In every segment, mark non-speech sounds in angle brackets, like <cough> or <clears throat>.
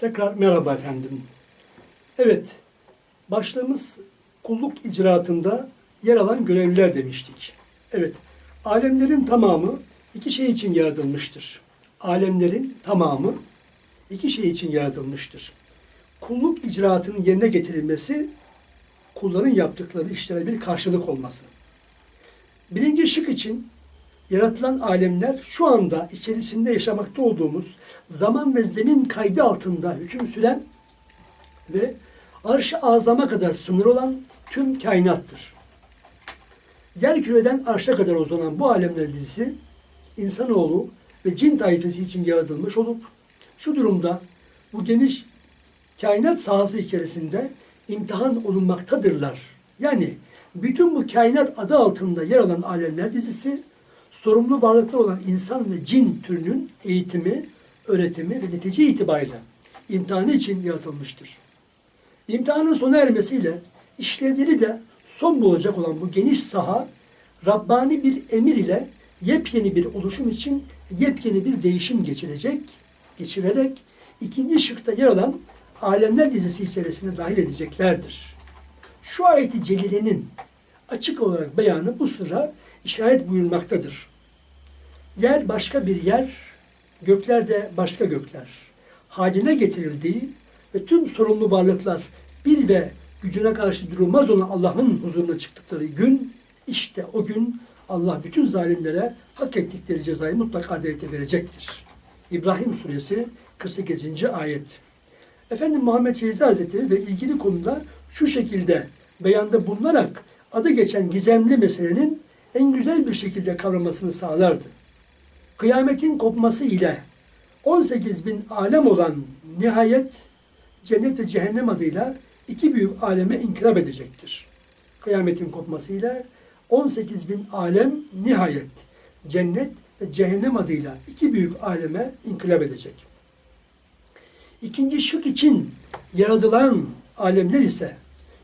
Tekrar merhaba efendim. Evet, başlığımız kulluk icraatında yer alan görevliler demiştik. Evet, alemlerin tamamı iki şey için yaratılmıştır. Alemlerin tamamı iki şey için yaratılmıştır. Kulluk icraatının yerine getirilmesi, kulların yaptıkları işlere bir karşılık olması. Birinci şık için yaratılan alemler şu anda içerisinde yaşamakta olduğumuz zaman ve zemin kaydı altında hüküm süren ve arş-ı azama kadar sınır olan tüm kainattır. Yer küreden arşa kadar uzanan bu alemler dizisi insanoğlu ve cin taifesi için yaratılmış olup şu durumda bu geniş kainat sahası içerisinde imtihan olunmaktadırlar. Yani bütün bu kainat adı altında yer alan alemler dizisi sorumlu varlıklar olan insan ve cin türünün eğitimi, öğretimi ve netice itibariyle imtihanı için yaratılmıştır. İmtihanın sona ermesiyle işlevleri de son bulacak olan bu geniş saha Rabbani bir emir ile yepyeni bir oluşum için yepyeni bir değişim geçirecek, geçirerek ikinci şıkta yer alan alemler dizisi içerisine dahil edeceklerdir. Şu ayeti celilenin açık olarak beyanı bu sıra işaret buyurmaktadır. Yer başka bir yer, gökler de başka gökler. Haline getirildiği ve tüm sorumlu varlıklar bir ve gücüne karşı durulmaz olan Allah'ın huzuruna çıktıkları gün, işte o gün Allah bütün zalimlere hak ettikleri cezayı mutlak adalete verecektir. İbrahim suresi 48. ayet. Efendim Muhammed Feyzi Hazretleri de ilgili konuda şu şekilde beyanda bulunarak adı geçen gizemli meselenin en güzel bir şekilde kavramasını sağlardı. Kıyametin kopması ile 18 bin alem olan nihayet cennet ve cehennem adıyla iki büyük aleme inkılap edecektir. Kıyametin kopması ile 18 bin alem nihayet cennet ve cehennem adıyla iki büyük aleme inkılap edecek. İkinci şık için yaratılan alemler ise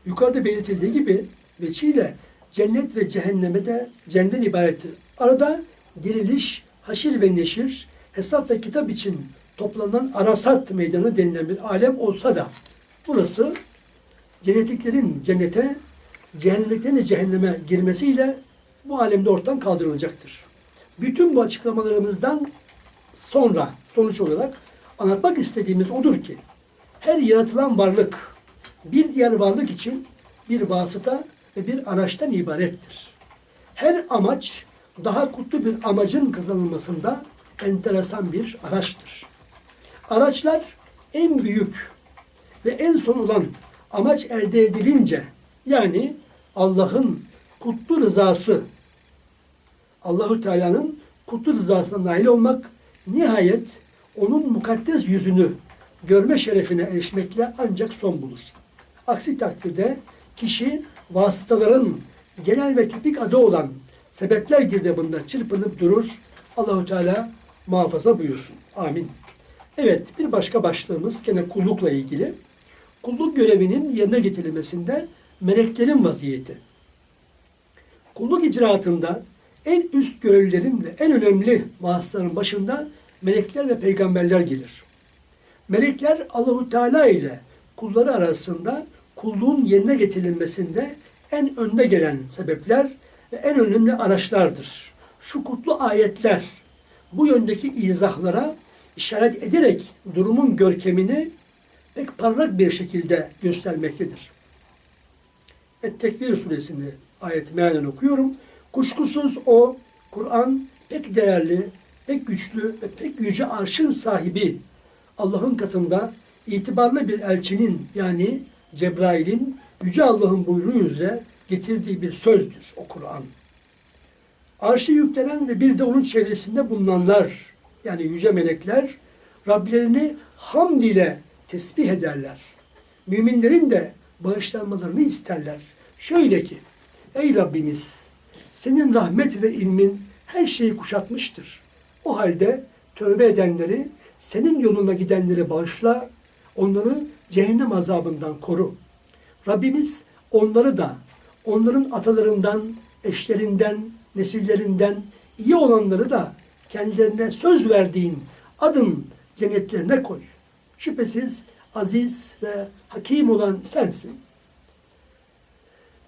yukarıda belirtildiği gibi veçiyle cennet ve cehenneme de cennetten ibarettir. Arada diriliş, haşir ve neşir, hesap ve kitap için toplanan arasat meydanı denilen bir alem olsa da burası cennetiklerin cennete, cehennemliklerin de cehenneme girmesiyle bu alemde ortadan kaldırılacaktır. Bütün bu açıklamalarımızdan sonra sonuç olarak anlatmak istediğimiz odur ki her yaratılan varlık bir diğer varlık için bir vasıta ve bir araçtan ibarettir. Her amaç daha kutlu bir amacın kazanılmasında enteresan bir araçtır. Araçlar en büyük ve en son olan amaç elde edilince yani Allah'ın kutlu rızası Allahu Teala'nın kutlu rızasına nail olmak nihayet onun mukaddes yüzünü görme şerefine erişmekle ancak son bulur. Aksi takdirde kişi vasıtaların genel ve tipik adı olan sebepler girdabında çırpınıp durur. Allahu Teala muhafaza buyursun. Amin. Evet, bir başka başlığımız gene kullukla ilgili. Kulluk görevinin yerine getirilmesinde meleklerin vaziyeti. Kulluk icraatında en üst görevlilerin ve en önemli vasıtaların başında melekler ve peygamberler gelir. Melekler Allahu Teala ile kulları arasında kulluğun yerine getirilmesinde en önde gelen sebepler ve en önemli araçlardır. Şu kutlu ayetler bu yöndeki izahlara işaret ederek durumun görkemini pek parlak bir şekilde göstermektedir. Et-Tekvir suresini ayet mealen okuyorum. Kuşkusuz o Kur'an pek değerli, pek güçlü ve pek yüce arşın sahibi Allah'ın katında itibarlı bir elçinin yani Cebrail'in Yüce Allah'ın buyruğu üzere getirdiği bir sözdür o Kur'an. Arşı yüklenen ve bir de onun çevresinde bulunanlar yani yüce melekler Rablerini hamd ile tesbih ederler. Müminlerin de bağışlanmalarını isterler. Şöyle ki, ey Rabbimiz senin rahmet ve ilmin her şeyi kuşatmıştır. O halde tövbe edenleri, senin yoluna gidenleri bağışla, onları cehennem azabından koru. Rabbimiz onları da, onların atalarından, eşlerinden, nesillerinden iyi olanları da kendilerine söz verdiğin adın cennetlerine koy. Şüphesiz aziz ve hakim olan sensin.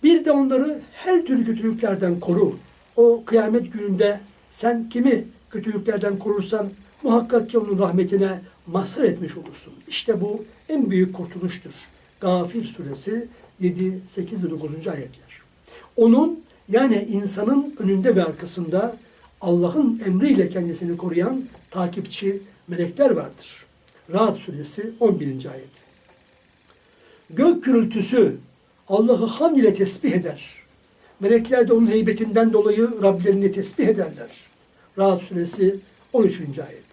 Bir de onları her türlü kötülüklerden koru. O kıyamet gününde sen kimi kötülüklerden korursan muhakkak ki onun rahmetine mazhar etmiş olursun. İşte bu en büyük kurtuluştur. Gafir suresi 7, 8 ve 9. ayetler. Onun yani insanın önünde ve arkasında Allah'ın emriyle kendisini koruyan takipçi melekler vardır. Rahat suresi 11. ayet. Gök gürültüsü Allah'ı hamd ile tesbih eder. Melekler de onun heybetinden dolayı Rablerini tesbih ederler. Rahat suresi 13. ayet.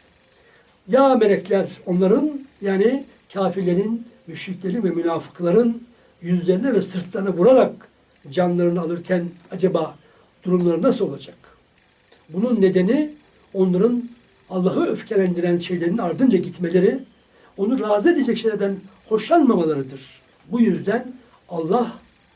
Ya melekler onların yani kafirlerin, müşriklerin ve münafıkların yüzlerine ve sırtlarına vurarak canlarını alırken acaba durumları nasıl olacak? Bunun nedeni onların Allah'ı öfkelendiren şeylerin ardınca gitmeleri, onu razı edecek şeylerden hoşlanmamalarıdır. Bu yüzden Allah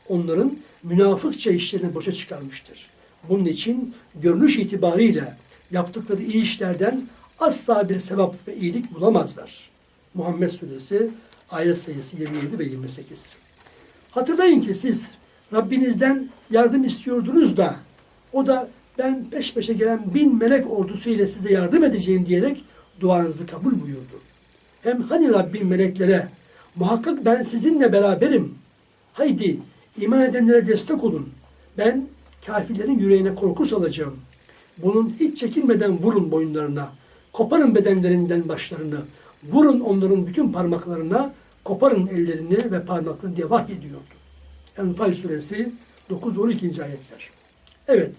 onların münafıkça işlerini boşa çıkarmıştır. Bunun için görünüş itibariyle yaptıkları iyi işlerden asla bir sevap ve iyilik bulamazlar. Muhammed Suresi ayet sayısı 27 ve 28. Hatırlayın ki siz Rabbinizden yardım istiyordunuz da o da ben peş peşe gelen bin melek ordusu ile size yardım edeceğim diyerek duanızı kabul buyurdu. Hem hani Rabbim meleklere muhakkak ben sizinle beraberim. Haydi iman edenlere destek olun. Ben kafirlerin yüreğine korku salacağım. Bunun hiç çekinmeden vurun boyunlarına. Koparın bedenlerinden başlarını. Vurun onların bütün parmaklarına. Koparın ellerini ve parmaklarını diye vahyediyordu. Enfal suresi 9-12. ayetler. Evet.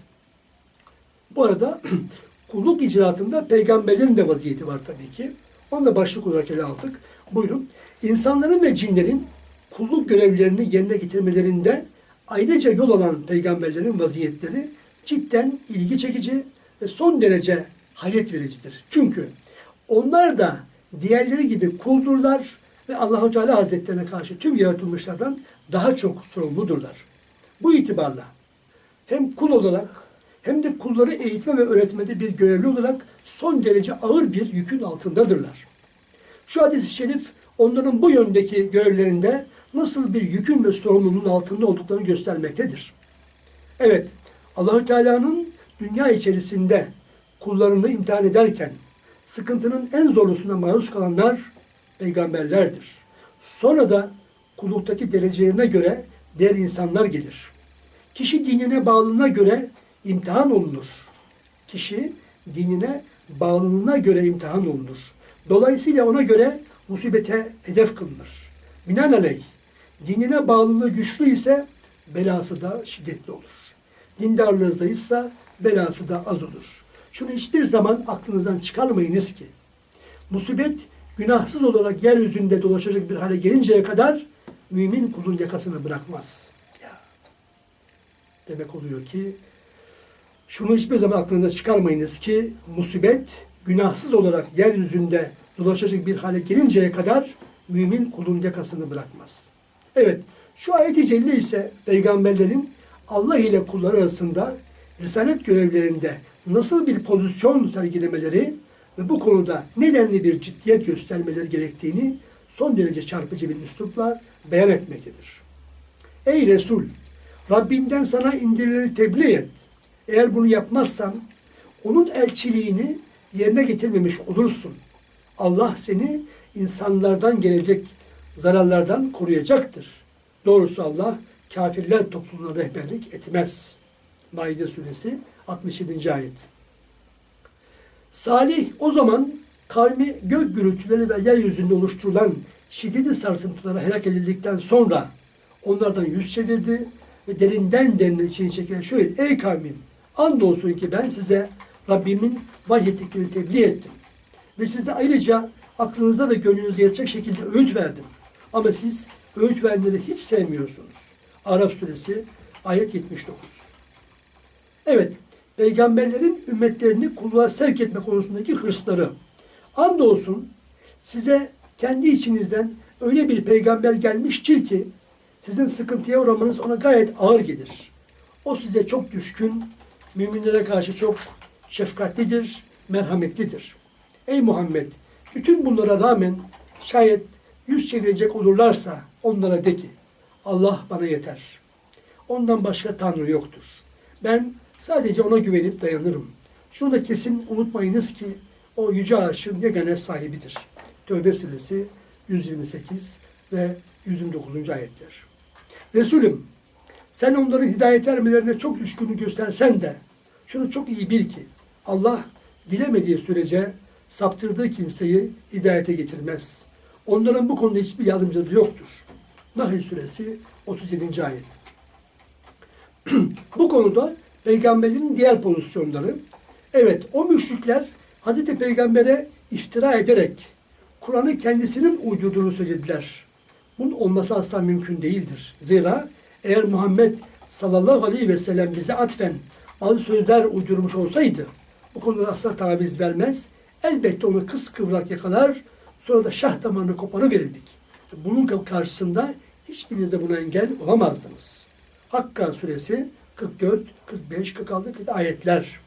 Bu arada <clears throat> kulluk icraatında peygamberlerin de vaziyeti var tabii ki. Onu da başlık olarak ele aldık. Buyurun. İnsanların ve cinlerin kulluk görevlerini yerine getirmelerinde ayrıca yol alan peygamberlerin vaziyetleri cidden ilgi çekici ve son derece hayret vericidir. Çünkü onlar da diğerleri gibi kuldurlar ve Allahu Teala Hazretlerine karşı tüm yaratılmışlardan daha çok sorumludurlar. Bu itibarla hem kul olarak hem de kulları eğitme ve öğretmede bir görevli olarak son derece ağır bir yükün altındadırlar. Şu hadis-i şerif onların bu yöndeki görevlerinde nasıl bir yükün ve sorumluluğun altında olduklarını göstermektedir. Evet, Allahü Teala'nın dünya içerisinde kullarını imtihan ederken sıkıntının en zorlusuna maruz kalanlar peygamberlerdir. Sonra da kulluktaki derecelerine göre diğer insanlar gelir. Kişi dinine bağlılığına göre imtihan olunur. Kişi dinine bağlılığına göre imtihan olunur. Dolayısıyla ona göre musibete hedef kılınır. Binaenaleyh dinine bağlılığı güçlü ise belası da şiddetli olur. Dindarlığı zayıfsa belası da az olur. Şunu hiçbir zaman aklınızdan çıkarmayınız ki musibet günahsız olarak yeryüzünde dolaşacak bir hale gelinceye kadar mümin kulun yakasını bırakmaz. Demek oluyor ki şunu hiçbir zaman aklınızdan çıkarmayınız ki musibet günahsız olarak yeryüzünde dolaşacak bir hale gelinceye kadar mümin kulun yakasını bırakmaz. Evet, şu ayet-i celle ise peygamberlerin Allah ile kulları arasında risalet görevlerinde nasıl bir pozisyon sergilemeleri ve bu konuda nedenli bir ciddiyet göstermeleri gerektiğini son derece çarpıcı bir üslupla beyan etmektedir. Ey Resul! Rabbinden sana indirileri tebliğ et. Eğer bunu yapmazsan onun elçiliğini yerine getirmemiş olursun. Allah seni insanlardan gelecek zararlardan koruyacaktır. Doğrusu Allah kafirler topluluğuna rehberlik etmez. Maide suresi 67. ayet. Salih o zaman kavmi gök gürültüleri ve yeryüzünde oluşturulan şiddetli sarsıntılara helak edildikten sonra onlardan yüz çevirdi ve derinden derine içine çekerek şöyle ey kavmim andolsun ki ben size Rabbimin vahyettiklerini tebliğ ettim. Ve size ayrıca aklınıza ve gönlünüze yetecek şekilde öğüt verdim. Ama siz öğüt verenleri hiç sevmiyorsunuz. Arap suresi ayet 79. Evet, peygamberlerin ümmetlerini kulluğa sevk etme konusundaki hırsları. Andolsun size kendi içinizden öyle bir peygamber gelmiştir ki sizin sıkıntıya uğramanız ona gayet ağır gelir. O size çok düşkün, müminlere karşı çok şefkatlidir, merhametlidir. Ey Muhammed! Bütün bunlara rağmen Şayet yüz çevirecek olurlarsa onlara de ki Allah bana yeter. Ondan başka Tanrı yoktur. Ben sadece ona güvenip dayanırım. Şunu da kesin unutmayınız ki o yüce arşın yegane sahibidir. Tövbe suresi 128 ve 129. ayetler. Resulüm sen onların hidayet ermelerine çok düşkünlük göstersen de şunu çok iyi bil ki Allah dilemediği sürece saptırdığı kimseyi hidayete getirmez. Onların bu konuda hiçbir yardımcılığı yoktur. Nahl suresi 37. ayet. <clears throat> bu konuda peygamberin diğer pozisyonları evet o müşrikler Hazreti Peygamber'e iftira ederek Kur'an'ı kendisinin uydurduğunu söylediler. Bunun olması asla mümkün değildir. Zira eğer Muhammed sallallahu aleyhi ve sellem bize atfen bazı sözler uydurmuş olsaydı bu konuda asla taviz vermez. Elbette onu kıskıvrak yakalar sonra da şah damarını koparıverirdik. Bunun karşısında hiçbiriniz de buna engel olamazdınız. Hakka suresi 44, 45, 46, 40 ayetler.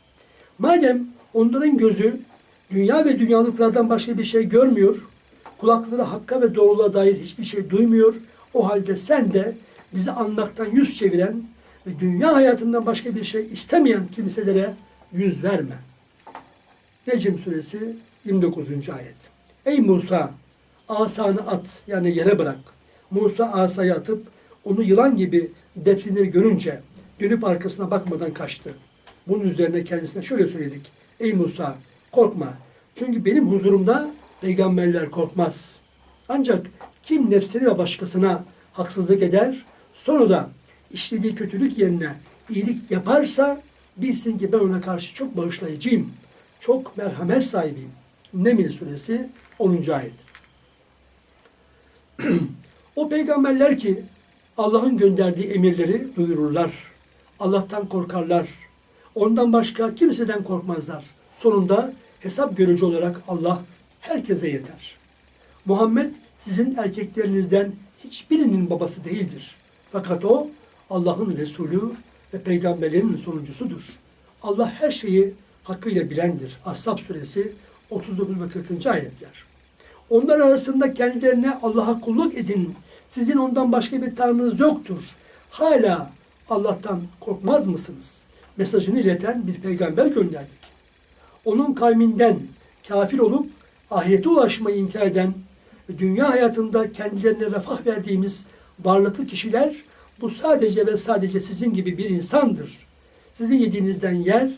Madem onların gözü dünya ve dünyalıklardan başka bir şey görmüyor, kulakları hakka ve doğruluğa dair hiçbir şey duymuyor, o halde sen de bizi anmaktan yüz çeviren ve dünya hayatından başka bir şey istemeyen kimselere yüz verme. Necm suresi 29. ayet. Ey Musa! Asanı at yani yere bırak. Musa asayı atıp onu yılan gibi depsinir görünce dönüp arkasına bakmadan kaçtı. Bunun üzerine kendisine şöyle söyledik. Ey Musa korkma. Çünkü benim huzurumda peygamberler korkmaz. Ancak kim nefsini ve başkasına haksızlık eder, sonra da işlediği kötülük yerine iyilik yaparsa bilsin ki ben ona karşı çok bağışlayıcıyım. Çok merhamet sahibiyim. Nemil suresi 10. ayet. <clears throat> o peygamberler ki Allah'ın gönderdiği emirleri duyururlar. Allah'tan korkarlar. Ondan başka kimseden korkmazlar. Sonunda hesap görücü olarak Allah herkese yeter. Muhammed sizin erkeklerinizden hiçbirinin babası değildir. Fakat o Allah'ın Resulü ve peygamberlerin sonuncusudur. Allah her şeyi hakkıyla bilendir. Ashab suresi 39 ve 40. ayetler. Onlar arasında kendilerine Allah'a kulluk edin. Sizin ondan başka bir tanrınız yoktur. Hala Allah'tan korkmaz mısınız? Mesajını ileten bir peygamber gönderdik. Onun kavminden kafir olup ahirete ulaşmayı inkar eden dünya hayatında kendilerine refah verdiğimiz varlıklı kişiler bu sadece ve sadece sizin gibi bir insandır. Sizin yediğinizden yer,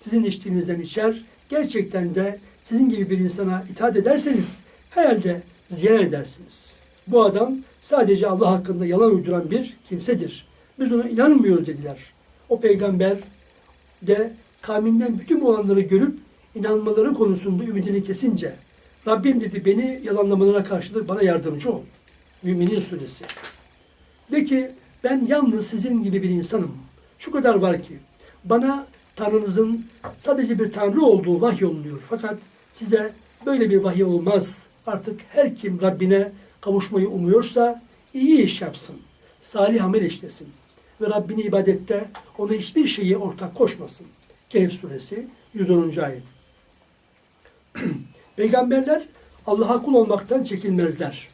sizin içtiğinizden içer. Gerçekten de sizin gibi bir insana itaat ederseniz herhalde ziyan edersiniz. Bu adam sadece Allah hakkında yalan uyduran bir kimsedir. Biz ona inanmıyoruz dediler. O peygamber de kavminden bütün olanları görüp inanmaları konusunda ümidini kesince Rabbim dedi beni yalanlamalarına karşılık bana yardımcı ol. Müminin suresi. De ki ben yalnız sizin gibi bir insanım. Şu kadar var ki bana Tanrınızın sadece bir Tanrı olduğu vahyolunuyor. Fakat size böyle bir vahiy olmaz. Artık her kim Rabbine kavuşmayı umuyorsa iyi iş yapsın. Salih amel işlesin. Ve Rabbini ibadette ona hiçbir şeyi ortak koşmasın. Kehf suresi 110. ayet. <clears throat> Peygamberler Allah'a kul olmaktan çekinmezler.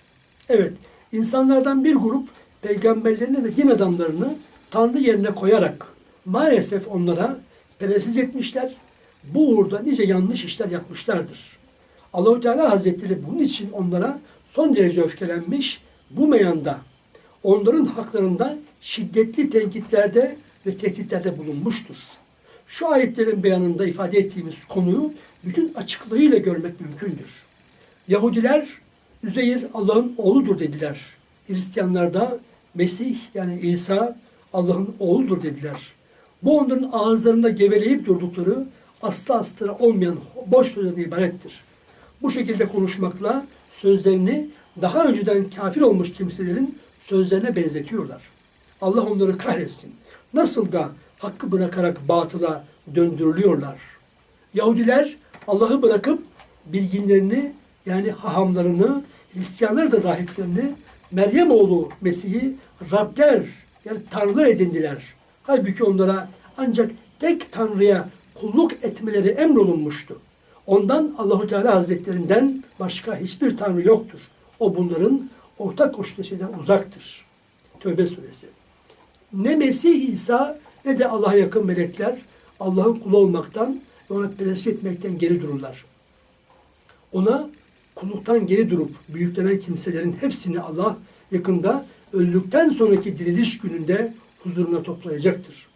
Evet, insanlardan bir grup peygamberlerini ve din adamlarını Tanrı yerine koyarak maalesef onlara peresiz etmişler. Bu uğurda nice yanlış işler yapmışlardır. Allahu Teala Hazretleri bunun için onlara son derece öfkelenmiş. Bu meyanda onların haklarında şiddetli tenkitlerde ve tehditlerde bulunmuştur. Şu ayetlerin beyanında ifade ettiğimiz konuyu bütün açıklığıyla görmek mümkündür. Yahudiler Üzeyir Allah'ın oğludur dediler. Hristiyanlar da Mesih yani İsa Allah'ın oğludur dediler. Bu onların ağızlarında geveleyip durdukları aslı astıra olmayan boş sözlerden ibarettir. Bu şekilde konuşmakla sözlerini daha önceden kafir olmuş kimselerin sözlerine benzetiyorlar. Allah onları kahretsin. Nasıl da hakkı bırakarak batıla döndürülüyorlar. Yahudiler Allah'ı bırakıp bilginlerini yani hahamlarını, Hristiyanlar da rahiplerini Meryem oğlu Mesih'i Rabler yani Tanrılar edindiler. Halbuki onlara ancak tek Tanrı'ya kulluk etmeleri emrolunmuştu. Ondan Allahu Teala Hazretlerinden başka hiçbir Tanrı yoktur. O bunların ortak koştuğu şeyden uzaktır. Tövbe suresi. Ne Mesih İsa ne de Allah'a yakın melekler Allah'ın kulu olmaktan ve ona perest etmekten geri dururlar. Ona kulluktan geri durup büyüklenen kimselerin hepsini Allah yakında öldükten sonraki diriliş gününde huzuruna toplayacaktır.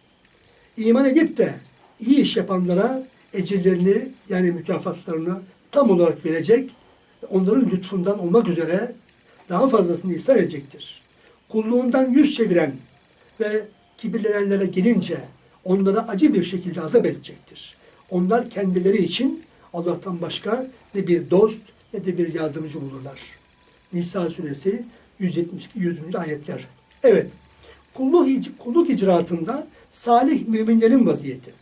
İman edip de iyi iş yapanlara ecirlerini yani mükafatlarını tam olarak verecek ve onların lütfundan olmak üzere daha fazlasını ihsan edecektir. Kulluğundan yüz çeviren ve kibirlenenlere gelince onlara acı bir şekilde azap edecektir. Onlar kendileri için Allah'tan başka ne bir dost ne de bir yardımcı bulurlar. Nisa suresi 172 100. ayetler. Evet, kulluk, kulluk icraatında salih müminlerin vaziyeti.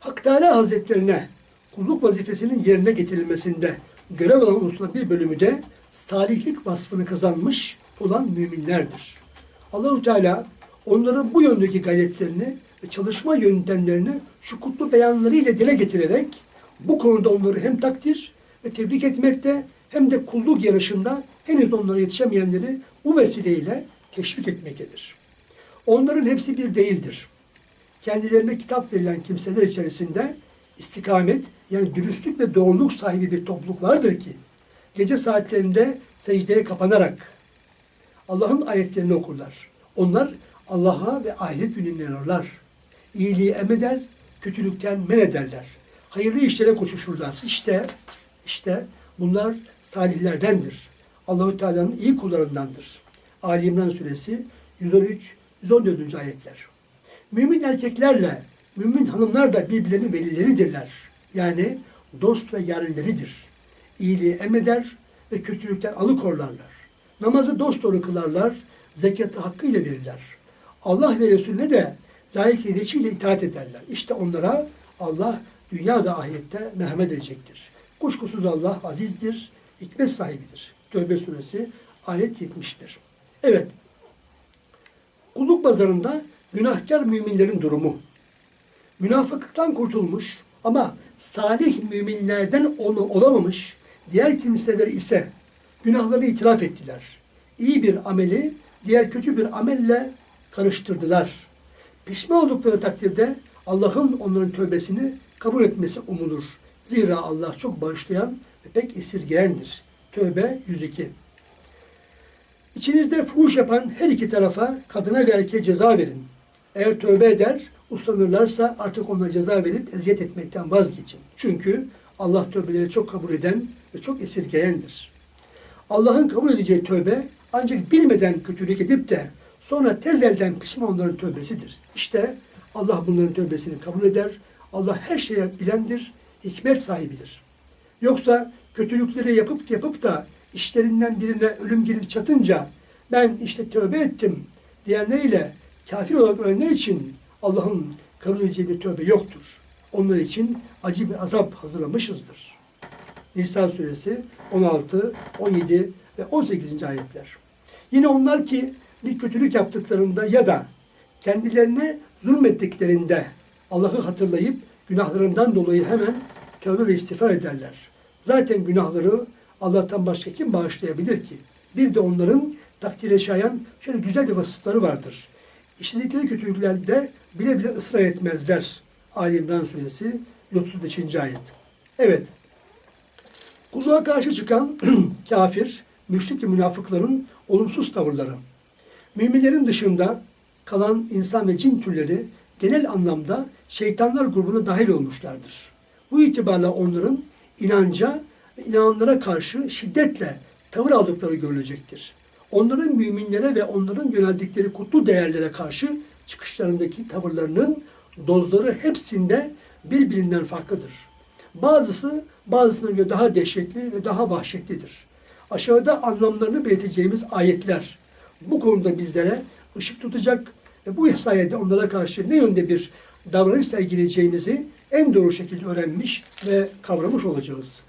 Hak Teala Hazretlerine kulluk vazifesinin yerine getirilmesinde görev alan unsurların bir bölümü de salihlik vasfını kazanmış olan müminlerdir. Allahu Teala onların bu yöndeki gayretlerini çalışma yöntemlerini şu kutlu beyanlarıyla dile getirerek bu konuda onları hem takdir ve tebrik etmekte hem de kulluk yarışında henüz onlara yetişemeyenleri bu vesileyle teşvik etmektedir. Onların hepsi bir değildir. Kendilerine kitap verilen kimseler içerisinde istikamet yani dürüstlük ve doğruluk sahibi bir topluluk vardır ki gece saatlerinde secdeye kapanarak Allah'ın ayetlerini okurlar. Onlar Allah'a ve ahiret gününe inanırlar. İyiliği emreder, kötülükten men ederler. Hayırlı işlere koşuşurlar. İşte, işte bunlar salihlerdendir. Allahü Teala'nın iyi kullarındandır. Ali İmran suresi 113 114. ayetler. Mümin erkeklerle mümin hanımlar da birbirlerinin velileridirler. Yani dost ve yarenleridir. İyiliği emreder ve kötülükten alıkorlarlar. Namazı dosdoğru kılarlar, zekatı hakkıyla verirler. Allah ve Resulüne de layık ediciyle itaat ederler. İşte onlara Allah dünya ve ahirette merhamet edecektir. Kuşkusuz Allah azizdir, hikmet sahibidir. Tövbe suresi ayet 71. Evet, kulluk pazarında günahkar müminlerin durumu. Münafıklıktan kurtulmuş ama salih müminlerden ol- olamamış diğer kimseler ise günahlarını itiraf ettiler. İyi bir ameli diğer kötü bir amelle karıştırdılar. Pişman oldukları takdirde Allah'ın onların tövbesini kabul etmesi umulur. Zira Allah çok bağışlayan ve pek esirgeyendir. Tövbe 102 İçinizde fuhuş yapan her iki tarafa kadına ve erkeğe ceza verin. Eğer tövbe eder, uslanırlarsa artık onlara ceza verip eziyet etmekten vazgeçin. Çünkü Allah tövbeleri çok kabul eden ve çok esirgeyendir. Allah'ın kabul edeceği tövbe ancak bilmeden kötülük edip de sonra tez elden pişman olanların tövbesidir. İşte Allah bunların tövbesini kabul eder. Allah her şeye bilendir, hikmet sahibidir. Yoksa kötülükleri yapıp yapıp da işlerinden birine ölüm gelip çatınca ben işte tövbe ettim diyenleriyle kafir olarak ölenler için Allah'ın kabul edeceği bir tövbe yoktur. Onlar için acı bir azap hazırlamışızdır. Nisa suresi 16, 17 ve 18. ayetler. Yine onlar ki bir kötülük yaptıklarında ya da kendilerine zulmettiklerinde Allah'ı hatırlayıp günahlarından dolayı hemen tövbe ve istiğfar ederler. Zaten günahları Allah'tan başka kim bağışlayabilir ki? Bir de onların takdire şayan şöyle güzel bir vasıfları vardır. İşledikleri kötülüklerde bile bile ısrar etmezler. Ali İmran suresi 35. ayet. Evet. Kulluğa karşı çıkan <clears throat> kafir, müşrik ve münafıkların olumsuz tavırları. Müminlerin dışında kalan insan ve cin türleri genel anlamda şeytanlar grubuna dahil olmuşlardır. Bu itibarla onların inanca ve inananlara karşı şiddetle tavır aldıkları görülecektir. Onların müminlere ve onların yöneldikleri kutlu değerlere karşı çıkışlarındaki tavırlarının dozları hepsinde birbirinden farklıdır. Bazısı bazısına göre daha dehşetli ve daha vahşetlidir. Aşağıda anlamlarını belirteceğimiz ayetler bu konuda bizlere ışık tutacak ve bu sayede onlara karşı ne yönde bir davranış sergileyeceğimizi en doğru şekilde öğrenmiş ve kavramış olacağız.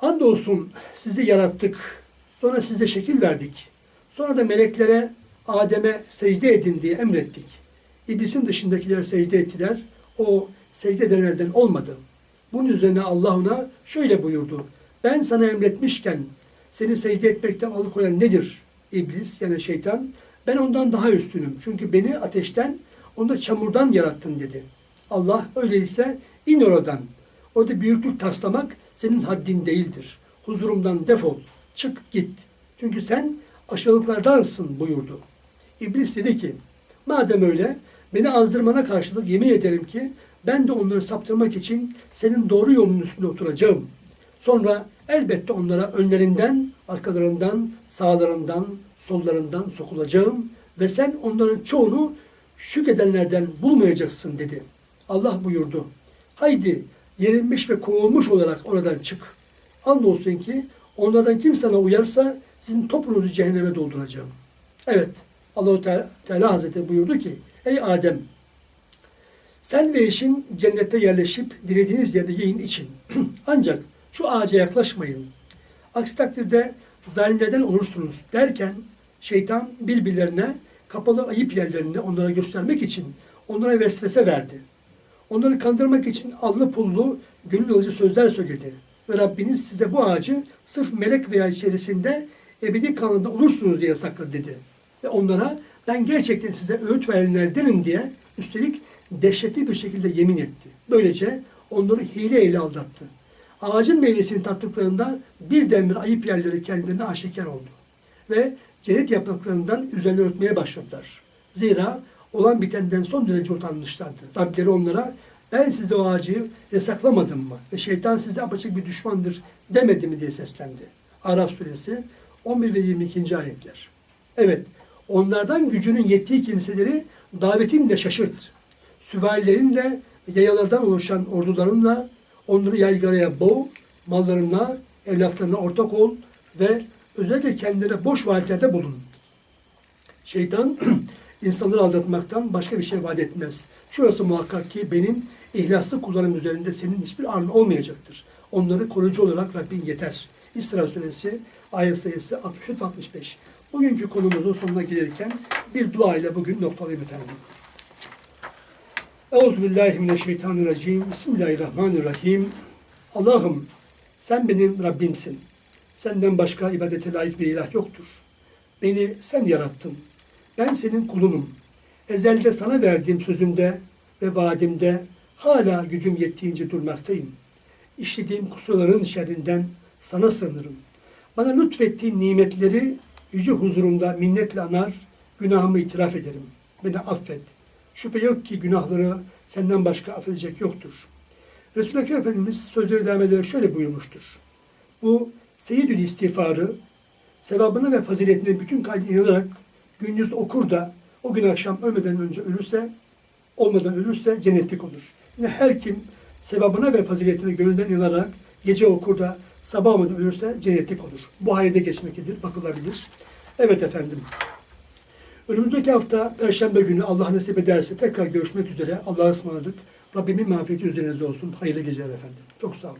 Andolsun sizi yarattık, sonra size şekil verdik. Sonra da meleklere Adem'e secde edin diye emrettik. İblisin dışındakiler secde ettiler. O secde edenlerden olmadı. Bunun üzerine Allah ona şöyle buyurdu. Ben sana emretmişken seni secde etmekten alıkoyan nedir? İblis yani şeytan. Ben ondan daha üstünüm. Çünkü beni ateşten, onu da çamurdan yarattın dedi. Allah öyleyse in oradan. Orada büyüklük taslamak senin haddin değildir. Huzurumdan defol, çık git. Çünkü sen aşağılıklardansın buyurdu. İblis dedi ki, madem öyle beni azdırmana karşılık yemin ederim ki ben de onları saptırmak için senin doğru yolun üstünde oturacağım. Sonra elbette onlara önlerinden, arkalarından, sağlarından, sollarından sokulacağım ve sen onların çoğunu şükredenlerden bulmayacaksın dedi. Allah buyurdu. Haydi yerilmiş ve kovulmuş olarak oradan çık. Andolsun ki onlardan kim sana uyarsa sizin topunuzu cehenneme dolduracağım. Evet Allahu Teala, Hazretleri buyurdu ki Ey Adem sen ve eşin cennette yerleşip dilediğiniz yerde yiyin için. <clears throat> Ancak şu ağaca yaklaşmayın. Aksi takdirde zalimlerden olursunuz derken şeytan birbirlerine kapalı ayıp yerlerini onlara göstermek için onlara vesvese verdi. Onları kandırmak için allı pullu, gönül alıcı sözler söyledi. Ve Rabbiniz size bu ağacı sırf melek veya içerisinde ebedi kanında olursunuz diye sakladı dedi. Ve onlara ben gerçekten size öğüt verenlerdenim diye üstelik dehşetli bir şekilde yemin etti. Böylece onları hileyle aldattı. Ağacın meyvesini tattıklarında birdenbire ayıp yerleri kendilerine aşikar oldu. Ve cennet yapraklarından üzerine örtmeye başladılar. Zira olan bitenden son derece utanmışlardı. Rableri onlara ben size o ağacı yasaklamadım mı? Ve şeytan size apaçık bir düşmandır demedi mi diye seslendi. Arap suresi 11 ve 22. ayetler. Evet, onlardan gücünün yettiği kimseleri davetinle şaşırt. Süvarilerinle yayalardan oluşan ordularınla onları yaygaraya boğ, mallarına, evlatlarına ortak ol ve özellikle kendine boş vaatlerde bulun. Şeytan <clears throat> insanları aldatmaktan başka bir şey vaat etmez. Şurası muhakkak ki benim ihlaslı kullarım üzerinde senin hiçbir ağrın olmayacaktır. Onları koruyucu olarak Rabbin yeter. İsra suresi ayet sayısı 63-65. Bugünkü konumuzun sonuna gelirken bir dua ile bugün noktalayayım efendim. Euzubillahimineşşeytanirracim. Bismillahirrahmanirrahim. Allah'ım sen benim Rabbimsin. Senden başka ibadete layık bir ilah yoktur. Beni sen yarattın. Ben senin kulunum. Ezelde sana verdiğim sözümde ve vaadimde hala gücüm yettiğince durmaktayım. İşlediğim kusurların şerrinden sana sığınırım. Bana lütfettiğin nimetleri yüce huzurumda minnetle anar, günahımı itiraf ederim. Beni affet. Şüphe yok ki günahları senden başka affedecek yoktur. Resul-i Ekrem Efendimiz sözleri devam ederek şöyle buyurmuştur. Bu seyyidül istiğfarı, sevabına ve faziletine bütün kalbi inanarak gündüz okur da o gün akşam ölmeden önce ölürse, olmadan ölürse cennetlik olur. Yine her kim sevabına ve faziletine gönülden inanarak gece okur da sabah olmadan ölürse cennetlik olur. Bu halde geçmektedir, bakılabilir. Evet efendim. Önümüzdeki hafta Perşembe günü Allah nasip ederse tekrar görüşmek üzere. Allah'a ısmarladık. Rabbimin mağfireti üzerinize olsun. Hayırlı geceler efendim. Çok sağ olun.